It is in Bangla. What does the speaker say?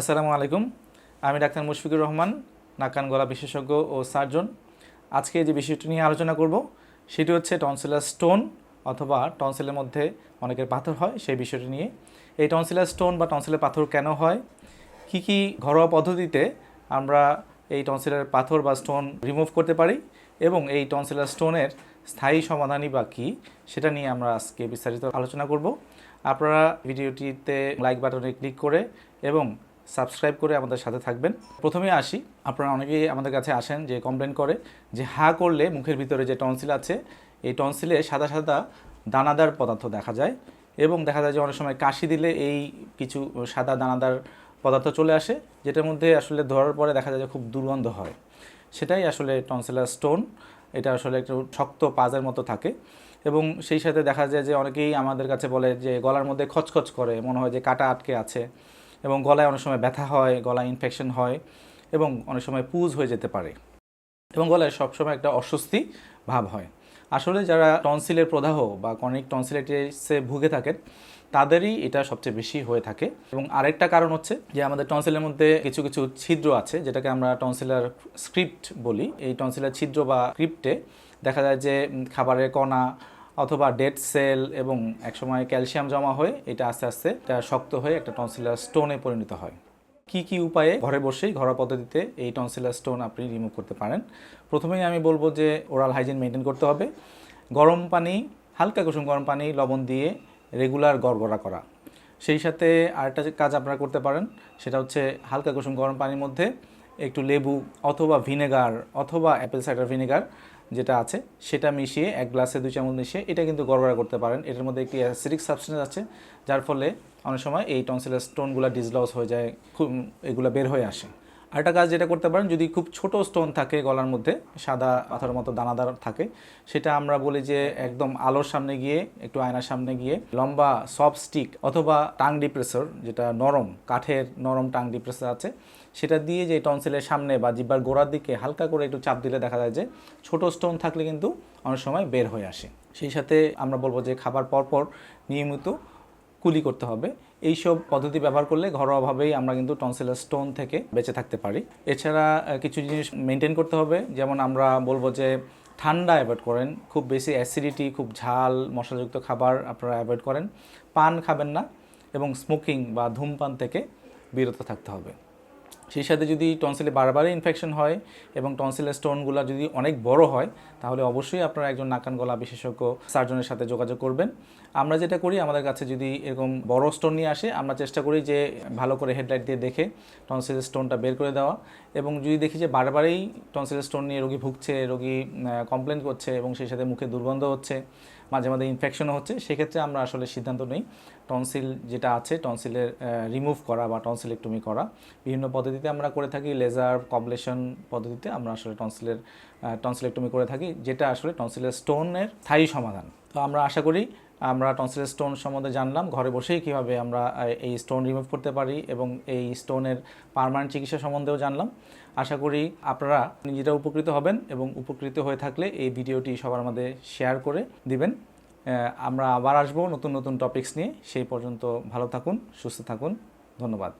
আসসালামু আলাইকুম। আমি ডাক্তার মুশফিকুর রহমান, নাকান গলা বিশেষজ্ঞ ও সার্জন। আজকে যে বিষয়টি নিয়ে আলোচনা করব, সেটি হচ্ছে টনসিলার স্টোন অথবা টনসিলের মধ্যে অনেকের পাথর হয়, সেই বিষয়টি নিয়ে। এই টনসিলার স্টোন বা টনসিলের পাথর কেন হয়? কি কি ঘরোয়া পদ্ধতিতে আমরা এই টনসিলের পাথর বা স্টোন রিমুভ করতে পারি? এবং এই টনসিলার স্টোনের স্থায়ী সমাধানই বা কী? সেটা নিয়ে আমরা আজকে বিস্তারিত আলোচনা করব। আপনারা ভিডিওটিতে লাইক বাটনে ক্লিক করে এবং সাবস্ক্রাইব করে আমাদের সাথে থাকবেন। প্রথমে আসি, আপনারা অনেকেই আমাদের কাছে আসেন যে কমপ্লেন করে যে হা করলে মুখের ভিতরে যে টনসিল আছে, এই টনসিলে সাদা সাদা দানাদার পদার্থ দেখা যায় এবং দেখা যায় যে অনেক সময় কাশি দিলে এই কিছু সাদা দানাদার পদার্থ চলে আসে, যেটার মধ্যে আসলে ধরার পরে দেখা যায় যে খুব দুর্গন্ধ হয়। সেটাই আসলে টনসিলার স্টোন এটা আসলে একটু শক্ত পাজের মতো থাকে এবং সেই সাথে দেখা যায় যে অনেকেই আমাদের কাছে বলে যে গলার মধ্যে খচখচ করে, মনে হয় যে কাটা আটকে আছে। এবং গলায় অনেক সময় ব্যথা হয়, গলায় ইনফেকশন হয় এবং অনেক সময় পুজ হয়ে যেতে পারে এবং গলায় সবসময় একটা অস্বস্তি ভাব হয়। আসলে যারা টনসিলের প্রদাহ বা কনিক টনসিলাইটিসে ভুগে থাকেন, তাদেরই এটা সবচেয়ে বেশি হয়ে থাকে এবং আরেকটা কারণ হচ্ছে যে আমাদের টনসিলের মধ্যে কিছু কিছু ছিদ্র আছে, যেটাকে আমরা টনসিলার স্ক্রিপ্ট বলি। এই টনসিলার ছিদ্র বা স্ক্রিপ্টে দেখা যায় যে খাবারের কণা অথবা ডেড সেল এবং একসময় ক্যালসিয়াম জমা হয়ে এটা আস্তে আস্তে এটা শক্ত হয়ে একটা টনসিলার স্টোনে পরিণত হয়। কি কি উপায়ে ঘরে বসেই ঘরোয়া পদ্ধতিতে এই টনসিলার স্টোন আপনি রিমুভ করতে পারেন? প্রথমেই আমি বলব যে ওরাল হাইজিন মেনটেন করতে হবে। গরম পানি, হালকা কুসুম গরম পানি, লবণ দিয়ে রেগুলার গড়গড়া করা। সেই সাথে আরেকটা কাজ আপনারা করতে পারেন, সেটা হচ্ছে হালকা কুসুম গরম পানির মধ্যে একটু লেবু অথবা ভিনেগার অথবা অ্যাপেল সাইডার ভিনেগার যেটা আছে, সেটা মিশিয়ে এক গ্লাসে দুই চামচ মিশিয়ে এটা কিন্তু গড়বড়া করতে পারেন। এটার মধ্যে একটি অ্যাসিডিক সাবস্টেন্স আছে, যার ফলে অনেক সময় এই টনসিলের স্টোনগুলো ডিসলস হয়ে যায়, খুব, এগুলো বের হয়ে আসে। আরেকটা কাজ যেটা করতে পারেন, যদি খুব ছোট স্টোন থাকে গলার মধ্যে, সাদা পাথরের মতো দানাদার থাকে, সেটা আমরা বলি যে একদম আলোর সামনে গিয়ে, একটু আয়নার সামনে গিয়ে লম্বা সফট স্টিক অথবা টাং ডিপ্রেসর যেটা নরম, কাঠের নরম টাং ডিপ্রেসর আছে, সেটা দিয়ে যে টনসিলের সামনে বা জিব্বার গোড়ার দিকে হালকা করে একটু চাপ দিলে দেখা যায় যে ছোট স্টোন থাকলে কিন্তু অনেক সময় বের হয়ে আসে। সেই সাথে আমরা বলব যে খাবার পরপর নিয়মিত কুলি করতে হবে। এইসব পদ্ধতি ব্যবহার করলে ঘরোয়াভাবেই আমরা কিন্তু টনসিলার স্টোন থেকে বেঁচে থাকতে পারি। এছাড়া কিছু জিনিস মেনটেন করতে হবে, যেমন আমরা বলব যে ঠান্ডা অ্যাভয়েড করেন, খুব বেশি অ্যাসিডিটি খুব ঝাল, মশলাযুক্ত খাবার আপনারা অ্যাভয়েড করেন। পান খাবেন না এবং স্মোকিং বা ধূমপান থেকে বিরত থাকতে হবে। সেই সাথে যদি টনসিলে বারবারই ইনফেকশন হয় এবং টনসিলের স্টোনগুলো যদি অনেক বড় হয়, তাহলে অবশ্যই আপনারা একজন নাকান গলা বিশেষজ্ঞ সার্জনের সাথে যোগাযোগ করবেন। আমরা যেটা করি, আমাদের কাছে যদি এরকম বড় স্টোন নিয়ে আসে, আমরা চেষ্টা করি যে ভালো করে হেডলাইট দিয়ে দেখে টনসিলের স্টোনটা বের করে দেওয়া এবং যদি দেখি যে বারবারই টনসিলের স্টোন নিয়ে রোগী ভুগছে, রোগী কমপ্লেন করছে এবং সেই সাথে মুখে দুর্গন্ধ হচ্ছে মাঝে মাঝে ইনফেকশনও হচ্ছে, সেক্ষেত্রে আমরা আসলে সিদ্ধান্ত নিই। টনসিল যেটা আছে টনসিলের রিমুভ করা বা টনসিলেক্টমি করা। বিভিন্ন পদ্ধতিতে আমরা করে থাকি লেজার কবলেশন পদ্ধতিতে আমরা আসলে টনসিলের টনসিলেক্টমি করে থাকি, যেটা আসলে টনসিলের স্টোনের স্থায়ী সমাধান। তো আমরা আশা করি আমরা টনসিল স্টোন সম্বন্ধে জানলাম, ঘরে বসেই কীভাবে আমরা এই স্টোন রিমুভ করতে পারি এবং এই স্টোনের পারমানেন্ট চিকিৎসা সম্বন্ধেও জানলাম। আশা করি আপনারা নিজেরা উপকৃত হবেন এবং উপকৃত হয়ে থাকলে এই ভিডিওটি সবার মধ্যে শেয়ার করে দিবেন। আমরা আবার আসব নতুন নতুন টপিকস নিয়ে। সেই পর্যন্ত ভালো থাকুন, সুস্থ থাকুন। ধন্যবাদ।